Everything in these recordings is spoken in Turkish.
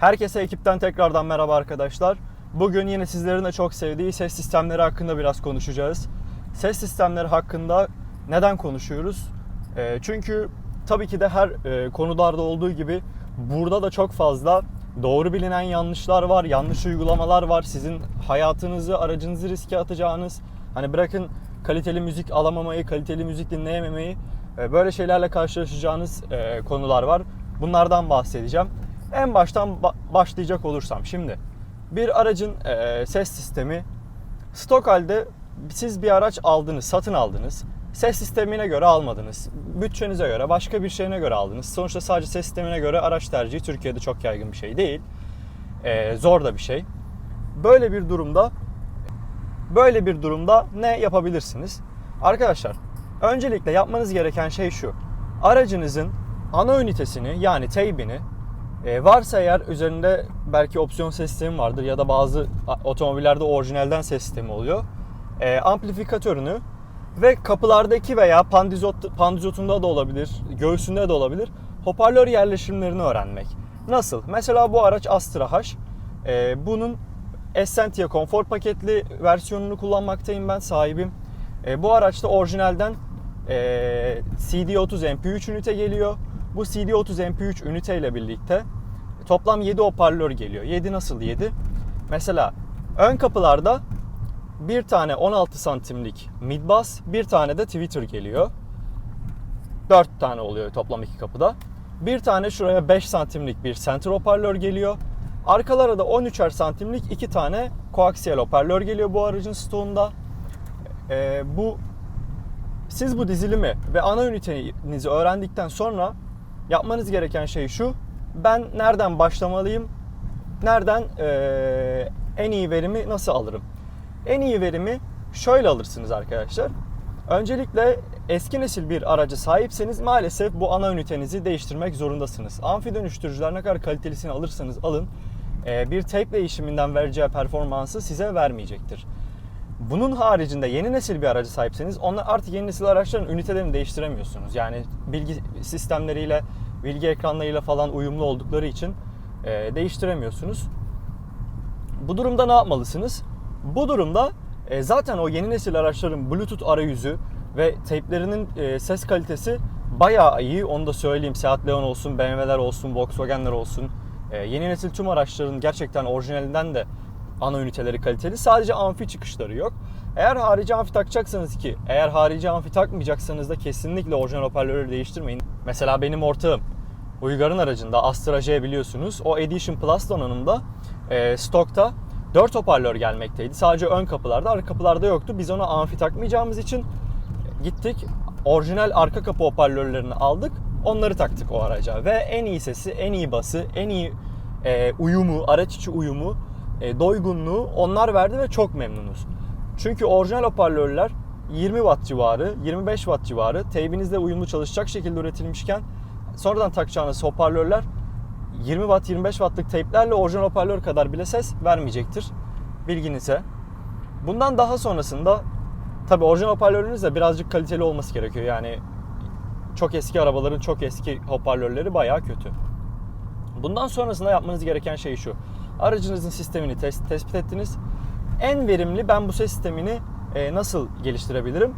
Herkese ekipten tekrardan merhaba arkadaşlar. Bugün yine sizlerin de çok sevdiği ses sistemleri hakkında biraz konuşacağız. Ses sistemleri hakkında neden konuşuyoruz? Ee, çünkü tabii ki de her e, konularda olduğu gibi burada da çok fazla doğru bilinen yanlışlar var, yanlış uygulamalar var. Sizin hayatınızı, aracınızı riske atacağınız, hani bırakın kaliteli müzik alamamayı, kaliteli müzik dinleyememeyi, e, böyle şeylerle karşılaşacağınız e, konular var. Bunlardan bahsedeceğim. En baştan ba- başlayacak olursam şimdi bir aracın e, ses sistemi stok halde siz bir araç aldınız, satın aldınız. Ses sistemine göre almadınız. Bütçenize göre, başka bir şeyine göre aldınız. Sonuçta sadece ses sistemine göre araç tercihi Türkiye'de çok yaygın bir şey değil. E, zor da bir şey. Böyle bir durumda böyle bir durumda ne yapabilirsiniz? Arkadaşlar, öncelikle yapmanız gereken şey şu. Aracınızın ana ünitesini yani teybini e, varsa eğer üzerinde belki opsiyon ses sistemi vardır ya da bazı otomobillerde orijinalden ses sistemi oluyor. E, amplifikatörünü ve kapılardaki veya pandizot, pandizotunda da olabilir, göğsünde de olabilir hoparlör yerleşimlerini öğrenmek. Nasıl? Mesela bu araç Astra H. E, bunun Essentia konfor paketli versiyonunu kullanmaktayım ben sahibim. E, bu araçta orijinalden e, CD30 MP3 ünite geliyor. Bu CD30 MP3 ünite ile birlikte toplam 7 hoparlör geliyor. 7 nasıl 7? Mesela ön kapılarda bir tane 16 santimlik mid bass, bir tane de tweeter geliyor. 4 tane oluyor toplam iki kapıda. Bir tane şuraya 5 santimlik bir center hoparlör geliyor. Arkalara da 13'er santimlik iki tane koaksiyel hoparlör geliyor bu aracın stoğunda. Ee, bu siz bu dizilimi ve ana ünitenizi öğrendikten sonra yapmanız gereken şey şu. Ben nereden başlamalıyım? Nereden eee, en iyi verimi nasıl alırım? En iyi verimi şöyle alırsınız arkadaşlar. Öncelikle eski nesil bir araca sahipseniz maalesef bu ana ünitenizi değiştirmek zorundasınız. Amfi dönüştürücüler ne kadar kalitelisini alırsanız alın bir tape değişiminden vereceği performansı size vermeyecektir. Bunun haricinde yeni nesil bir araca sahipseniz onlar artık yeni nesil araçların ünitelerini değiştiremiyorsunuz. Yani bilgi sistemleriyle, bilgi ekranlarıyla falan uyumlu oldukları için e, değiştiremiyorsunuz. Bu durumda ne yapmalısınız? Bu durumda e, zaten o yeni nesil araçların Bluetooth arayüzü ve teyplerinin e, ses kalitesi bayağı iyi. Onu da söyleyeyim. Seat Leon olsun, BMW'ler olsun, Volkswagen'ler olsun. E, yeni nesil tüm araçların gerçekten orijinalinden de ana üniteleri kaliteli. Sadece amfi çıkışları yok. Eğer harici amfi takacaksanız ki eğer harici amfi takmayacaksanız da kesinlikle orijinal hoparlörleri değiştirmeyin. Mesela benim ortağım Uygar'ın aracında Astra J biliyorsunuz. O Edition Plus donanımda e, stokta 4 hoparlör gelmekteydi. Sadece ön kapılarda, arka kapılarda yoktu. Biz ona amfi takmayacağımız için gittik orijinal arka kapı hoparlörlerini aldık. Onları taktık o araca ve en iyi sesi, en iyi bası, en iyi e, uyumu, araç içi uyumu, e, doygunluğu onlar verdi ve çok memnunuz. Çünkü orijinal hoparlörler 20 watt civarı, 25 watt civarı teybinizle uyumlu çalışacak şekilde üretilmişken sonradan takacağınız hoparlörler 20 watt 25 wattlık teyplerle orijinal hoparlör kadar bile ses vermeyecektir. Bilginize. Bundan daha sonrasında tabi orijinal hoparlörünüz de birazcık kaliteli olması gerekiyor. Yani çok eski arabaların çok eski hoparlörleri bayağı kötü. Bundan sonrasında yapmanız gereken şey şu. Aracınızın sistemini tes- tespit ettiniz. En verimli ben bu ses sistemini e, nasıl geliştirebilirim?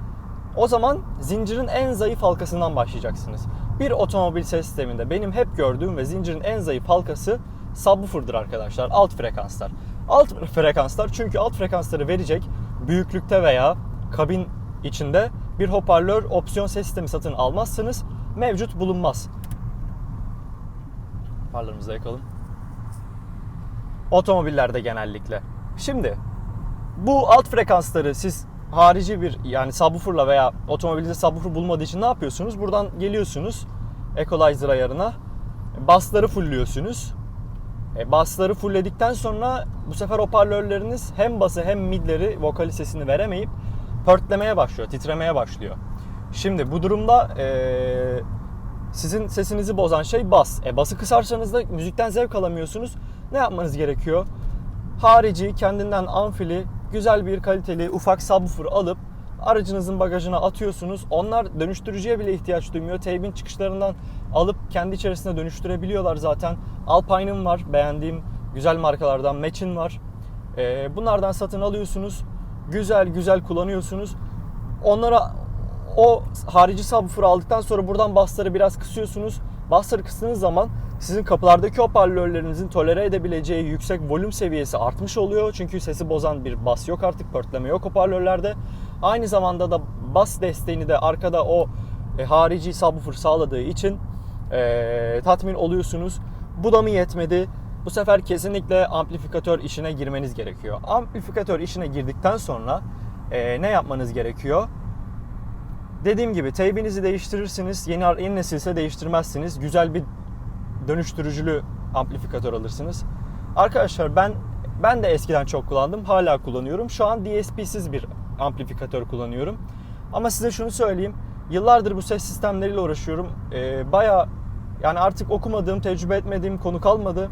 O zaman zincirin en zayıf halkasından başlayacaksınız. Bir otomobil ses sisteminde benim hep gördüğüm ve zincirin en zayıf halkası subwoofer'dır arkadaşlar. Alt frekanslar. Alt frekanslar çünkü alt frekansları verecek büyüklükte veya kabin içinde bir hoparlör opsiyon ses sistemi satın almazsanız mevcut bulunmaz. Hoparlörümüzü yakalım. Otomobillerde genellikle. Şimdi bu alt frekansları siz harici bir yani subwoofer'la veya otomobilde subwoofer bulmadığı için ne yapıyorsunuz? Buradan geliyorsunuz equalizer ayarına. Basları fullliyorsunuz. E, basları fullledikten sonra bu sefer hoparlörleriniz hem bası hem midleri vokal sesini veremeyip pörtlemeye başlıyor, titremeye başlıyor. Şimdi bu durumda e, sizin sesinizi bozan şey bas. E, bası kısarsanız da müzikten zevk alamıyorsunuz. Ne yapmanız gerekiyor? Harici kendinden amfili güzel bir kaliteli ufak subwoofer alıp aracınızın bagajına atıyorsunuz. Onlar dönüştürücüye bile ihtiyaç duymuyor. Teybin çıkışlarından alıp kendi içerisinde dönüştürebiliyorlar zaten. Alpine'ım var beğendiğim güzel markalardan. Match'in var. Ee, bunlardan satın alıyorsunuz. Güzel güzel kullanıyorsunuz. Onlara o harici subwoofer aldıktan sonra buradan basları biraz kısıyorsunuz. Basları kıstığınız zaman sizin kapılardaki hoparlörlerinizin tolere edebileceği yüksek volüm seviyesi artmış oluyor. Çünkü sesi bozan bir bas yok artık, pörtleme yok hoparlörlerde. Aynı zamanda da bas desteğini de arkada o e, harici subwoofer sağladığı için e, tatmin oluyorsunuz. Bu da mı yetmedi? Bu sefer kesinlikle amplifikatör işine girmeniz gerekiyor. Amplifikatör işine girdikten sonra e, ne yapmanız gerekiyor? Dediğim gibi teybinizi değiştirirsiniz. Yeni, yeni nesilse değiştirmezsiniz. Güzel bir dönüştürücülü amplifikatör alırsınız. Arkadaşlar ben ben de eskiden çok kullandım. Hala kullanıyorum. Şu an DSP'siz bir amplifikatör kullanıyorum. Ama size şunu söyleyeyim. Yıllardır bu ses sistemleriyle uğraşıyorum. Ee, Baya yani artık okumadığım, tecrübe etmediğim konu kalmadı.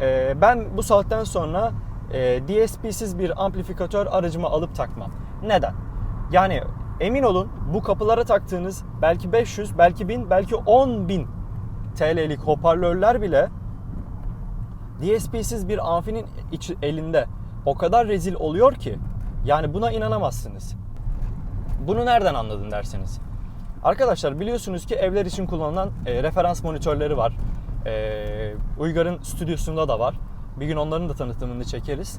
Ee, ben bu saatten sonra e, DSP'siz bir amplifikatör aracıma alıp takmam. Neden? Yani emin olun bu kapılara taktığınız belki 500, belki 1000, belki 10 bin TL'lik hoparlörler bile DSP'siz bir amfinin içi, elinde o kadar rezil oluyor ki yani buna inanamazsınız. Bunu nereden anladın dersiniz? Arkadaşlar biliyorsunuz ki evler için kullanılan e, referans monitörleri var. E, Uygar'ın stüdyosunda da var. Bir gün onların da tanıtımını çekeriz.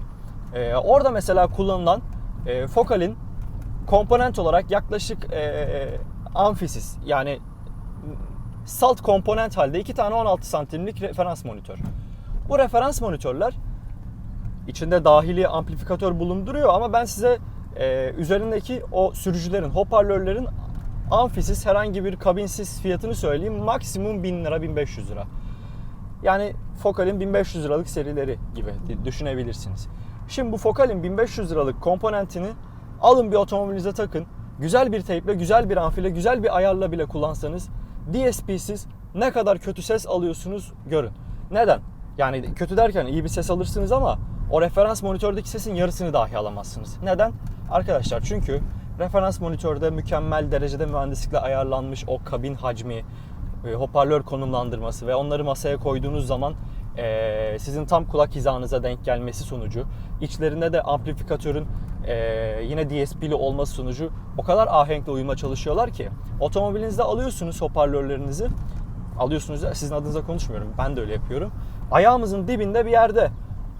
E, orada mesela kullanılan e, Focal'in komponent olarak yaklaşık e, amfisiz yani salt komponent halde iki tane 16 santimlik referans monitör. Bu referans monitörler içinde dahili amplifikatör bulunduruyor ama ben size e, üzerindeki o sürücülerin, hoparlörlerin amfisiz herhangi bir kabinsiz fiyatını söyleyeyim. Maksimum 1000 lira, 1500 lira. Yani Focal'in 1500 liralık serileri gibi düşünebilirsiniz. Şimdi bu Focal'in 1500 liralık komponentini alın bir otomobilinize takın. Güzel bir teyple, güzel bir amfiyle, güzel bir ayarla bile kullansanız DSP'siz ne kadar kötü ses alıyorsunuz görün. Neden? Yani kötü derken iyi bir ses alırsınız ama o referans monitördeki sesin yarısını dahi alamazsınız. Neden? Arkadaşlar çünkü referans monitörde mükemmel derecede mühendislikle ayarlanmış o kabin hacmi, e, hoparlör konumlandırması ve onları masaya koyduğunuz zaman e, sizin tam kulak hizanıza denk gelmesi sonucu içlerinde de amplifikatörün e, yine DSP'li olması sonucu o kadar ahenkle uyuma çalışıyorlar ki otomobilinizde alıyorsunuz hoparlörlerinizi alıyorsunuz sizin adınıza konuşmuyorum ben de öyle yapıyorum ayağımızın dibinde bir yerde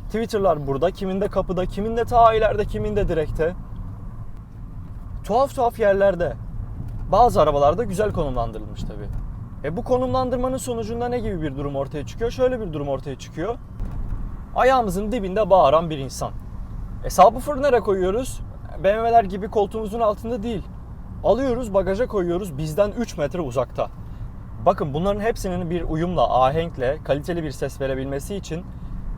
Twitter'lar burada kiminde kapıda kiminde ta ileride kiminde direkte tuhaf tuhaf yerlerde bazı arabalarda güzel konumlandırılmış tabi. E bu konumlandırmanın sonucunda ne gibi bir durum ortaya çıkıyor? Şöyle bir durum ortaya çıkıyor. Ayağımızın dibinde bağıran bir insan. E subwoofer'ı nereye koyuyoruz? BMW'ler gibi koltuğumuzun altında değil. Alıyoruz bagaja koyuyoruz bizden 3 metre uzakta. Bakın bunların hepsinin bir uyumla, ahenkle, kaliteli bir ses verebilmesi için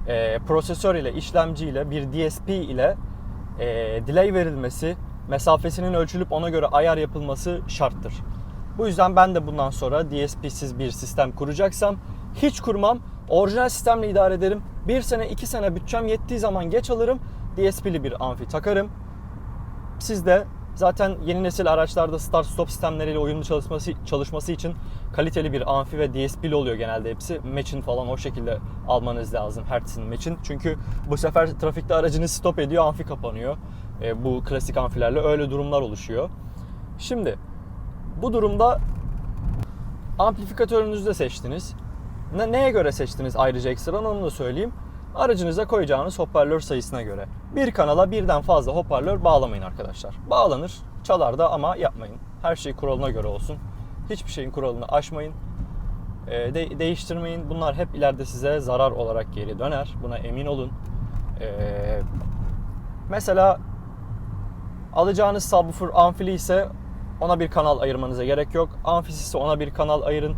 e, prosesör ile, işlemci ile, bir DSP ile e, delay verilmesi, mesafesinin ölçülüp ona göre ayar yapılması şarttır. Bu yüzden ben de bundan sonra DSP'siz bir sistem kuracaksam hiç kurmam. Orijinal sistemle idare ederim. Bir sene, iki sene bütçem yettiği zaman geç alırım. DSP'li bir amfi takarım. Siz de zaten yeni nesil araçlarda start stop sistemleriyle uyumlu çalışması çalışması için kaliteli bir amfi ve DSP'li oluyor genelde hepsi. Match'in falan o şekilde almanız lazım. Hertz'in Match'in. Çünkü bu sefer trafikte aracınız stop ediyor, amfi kapanıyor. E, bu klasik amfilerle öyle durumlar oluşuyor. Şimdi bu durumda amplifikatörünüzü de seçtiniz. Ne, neye göre seçtiniz ayrıca ekstra onu da söyleyeyim. Aracınıza koyacağınız hoparlör sayısına göre. Bir kanala birden fazla hoparlör bağlamayın arkadaşlar. Bağlanır, çalar da ama yapmayın. Her şey kuralına göre olsun. Hiçbir şeyin kuralını aşmayın. E, de, değiştirmeyin. Bunlar hep ileride size zarar olarak geri döner. Buna emin olun. E, mesela alacağınız subwoofer amfili ise ona bir kanal ayırmanıza gerek yok. Amfisi ise ona bir kanal ayırın.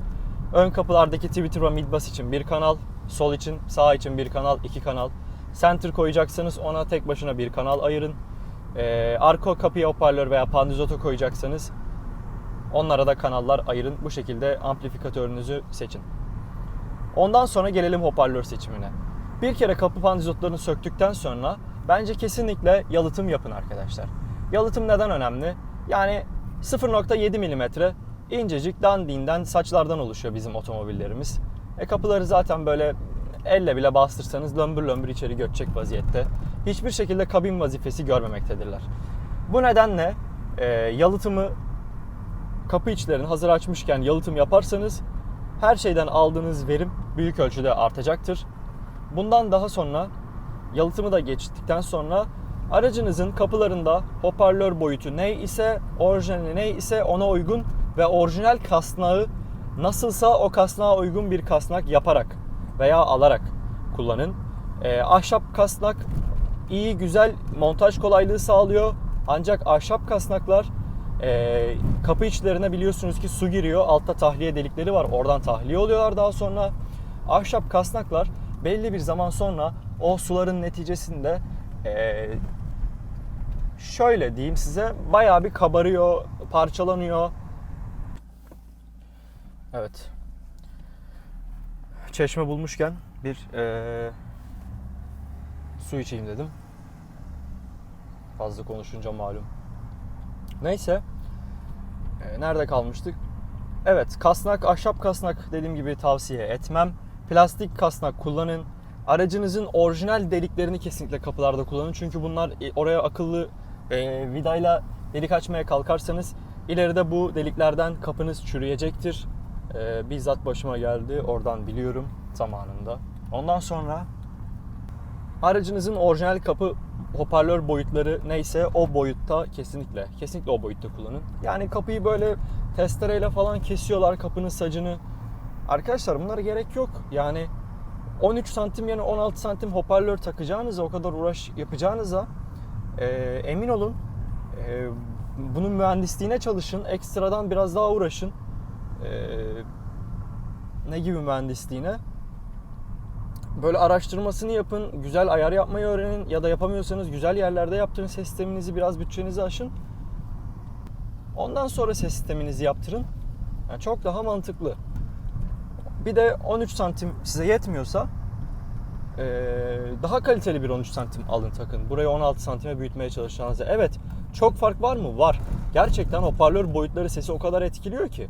Ön kapılardaki Twitter ve Midbus için bir kanal, sol için, sağ için bir kanal, iki kanal. Center koyacaksanız ona tek başına bir kanal ayırın. Ee, arka kapıya hoparlör veya pandizoto koyacaksanız onlara da kanallar ayırın. Bu şekilde amplifikatörünüzü seçin. Ondan sonra gelelim hoparlör seçimine. Bir kere kapı pandizotlarını söktükten sonra bence kesinlikle yalıtım yapın arkadaşlar. Yalıtım neden önemli? Yani 0.7 milimetre incecik dandiğinden saçlardan oluşuyor bizim otomobillerimiz. E kapıları zaten böyle elle bile bastırsanız lömbür lömbür içeri göçecek vaziyette. Hiçbir şekilde kabin vazifesi görmemektedirler. Bu nedenle e, yalıtımı kapı içlerini hazır açmışken yalıtım yaparsanız her şeyden aldığınız verim büyük ölçüde artacaktır. Bundan daha sonra yalıtımı da geçtikten sonra aracınızın kapılarında hoparlör boyutu ne ise orijinali ne ise ona uygun ve orijinal kasnağı nasılsa o kasnağa uygun bir kasnak yaparak veya alarak kullanın. Ee, ahşap kasnak iyi güzel montaj kolaylığı sağlıyor. Ancak ahşap kasnaklar e, kapı içlerine biliyorsunuz ki su giriyor. Altta tahliye delikleri var. Oradan tahliye oluyorlar daha sonra. Ahşap kasnaklar belli bir zaman sonra o suların neticesinde e, şöyle diyeyim size bayağı bir kabarıyor, parçalanıyor. Evet. Çeşme bulmuşken bir e, su içeyim dedim. Fazla konuşunca malum. Neyse. E, nerede kalmıştık? Evet, kasnak, ahşap kasnak dediğim gibi tavsiye etmem. Plastik kasnak kullanın. Aracınızın orijinal deliklerini kesinlikle kapılarda kullanın. Çünkü bunlar e, oraya akıllı e, vidayla delik açmaya kalkarsanız ileride bu deliklerden kapınız çürüyecektir. E, bizzat başıma geldi. Oradan biliyorum zamanında. Ondan sonra aracınızın orijinal kapı hoparlör boyutları neyse o boyutta kesinlikle kesinlikle o boyutta kullanın. Yani kapıyı böyle testereyle falan kesiyorlar kapının sacını. Arkadaşlar bunlara gerek yok. Yani 13 santim yani 16 santim hoparlör takacağınıza o kadar uğraş yapacağınıza e, emin olun e, bunun mühendisliğine çalışın. Ekstradan biraz daha uğraşın. E, ne gibi mühendisliğine? Böyle araştırmasını yapın, güzel ayar yapmayı öğrenin ya da yapamıyorsanız güzel yerlerde yaptırın ses sisteminizi biraz bütçenizi aşın. Ondan sonra ses sisteminizi yaptırın. Yani çok daha mantıklı. Bir de 13 santim size yetmiyorsa eee, daha kaliteli bir 13 santim alın takın. Burayı 16 santime büyütmeye çalışacağınızda. Evet çok fark var mı? Var. Gerçekten hoparlör boyutları sesi o kadar etkiliyor ki.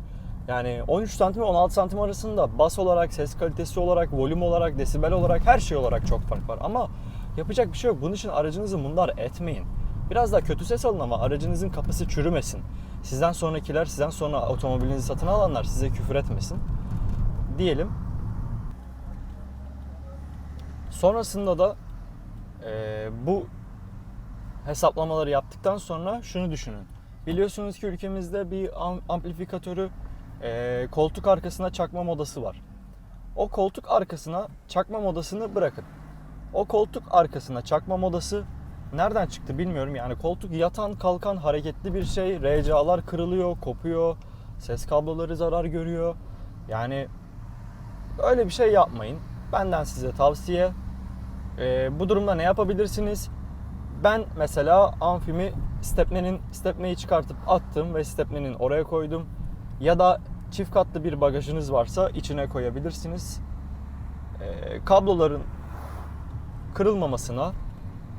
Yani 13 santim ve 16 santim arasında bas olarak, ses kalitesi olarak, volüm olarak, desibel olarak her şey olarak çok fark var. Ama yapacak bir şey yok. Bunun için aracınızı bunlar etmeyin. Biraz daha kötü ses alın ama aracınızın kapısı çürümesin. Sizden sonrakiler, sizden sonra otomobilinizi satın alanlar size küfür etmesin. Diyelim. Sonrasında da eee, bu hesaplamaları yaptıktan sonra şunu düşünün. Biliyorsunuz ki ülkemizde bir am- amplifikatörü eee, koltuk arkasına çakma modası var. O koltuk arkasına çakma modasını bırakın. O koltuk arkasına çakma modası nereden çıktı bilmiyorum. Yani koltuk yatan kalkan hareketli bir şey. RCA'lar kırılıyor, kopuyor. Ses kabloları zarar görüyor. Yani öyle bir şey yapmayın. Benden size tavsiye. Ee, bu durumda ne yapabilirsiniz? Ben mesela amfimi stepnenin stepneyi çıkartıp attım ve stepnenin oraya koydum. Ya da çift katlı bir bagajınız varsa içine koyabilirsiniz. Ee, kabloların kırılmamasına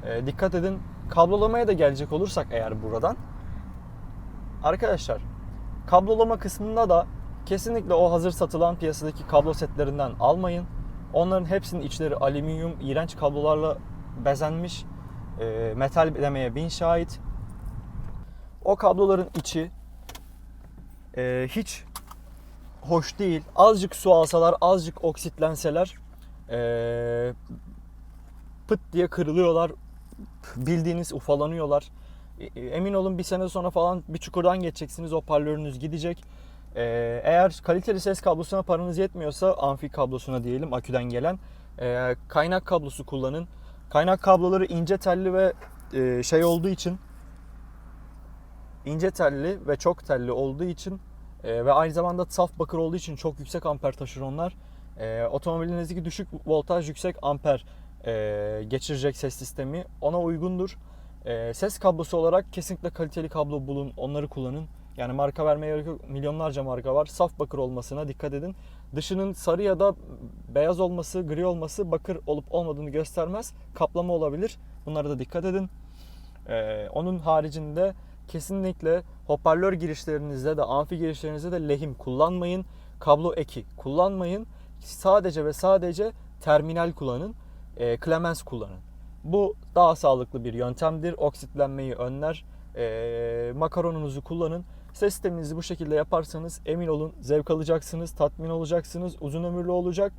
e, dikkat edin. Kablolamaya da gelecek olursak eğer buradan arkadaşlar kablolama kısmında da kesinlikle o hazır satılan piyasadaki kablo setlerinden almayın. Onların hepsinin içleri alüminyum, iğrenç kablolarla bezenmiş. E, metal demeye bin şahit. O kabloların içi e, hiç hoş değil. Azıcık su alsalar, azıcık oksitlenseler e, pıt diye kırılıyorlar. Bildiğiniz ufalanıyorlar. E, Emin olun bir sene sonra falan bir çukurdan geçeceksiniz. Hoparlörünüz gidecek. E, eğer kaliteli ses kablosuna paranız yetmiyorsa amfi kablosuna diyelim aküden gelen e, kaynak kablosu kullanın. Kaynak kabloları ince telli ve e, şey olduğu için ince telli ve çok telli olduğu için e, ve aynı zamanda saf bakır olduğu için çok yüksek amper taşır onlar. E, otomobilinizdeki düşük voltaj yüksek amper e, geçirecek ses sistemi ona uygundur. E, ses kablosu olarak kesinlikle kaliteli kablo bulun, onları kullanın. Yani marka vermeye gerek yok. Milyonlarca marka var. Saf bakır olmasına dikkat edin. Dışının sarı ya da beyaz olması, gri olması bakır olup olmadığını göstermez. Kaplama olabilir. Bunlara da dikkat edin. E, onun haricinde kesinlikle hoparlör girişlerinizde de amfi girişlerinizde de lehim kullanmayın. Kablo eki kullanmayın. Sadece ve sadece terminal kullanın. E, Clemens kullanın. Bu daha sağlıklı bir yöntemdir. Oksitlenmeyi önler. E, makaronunuzu kullanın. Ses sisteminizi bu şekilde yaparsanız emin olun zevk alacaksınız, tatmin olacaksınız, uzun ömürlü olacak.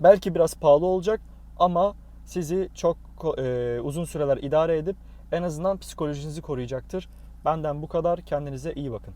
Belki biraz pahalı olacak ama sizi çok e, uzun süreler idare edip en azından psikolojinizi koruyacaktır. Benden bu kadar. Kendinize iyi bakın.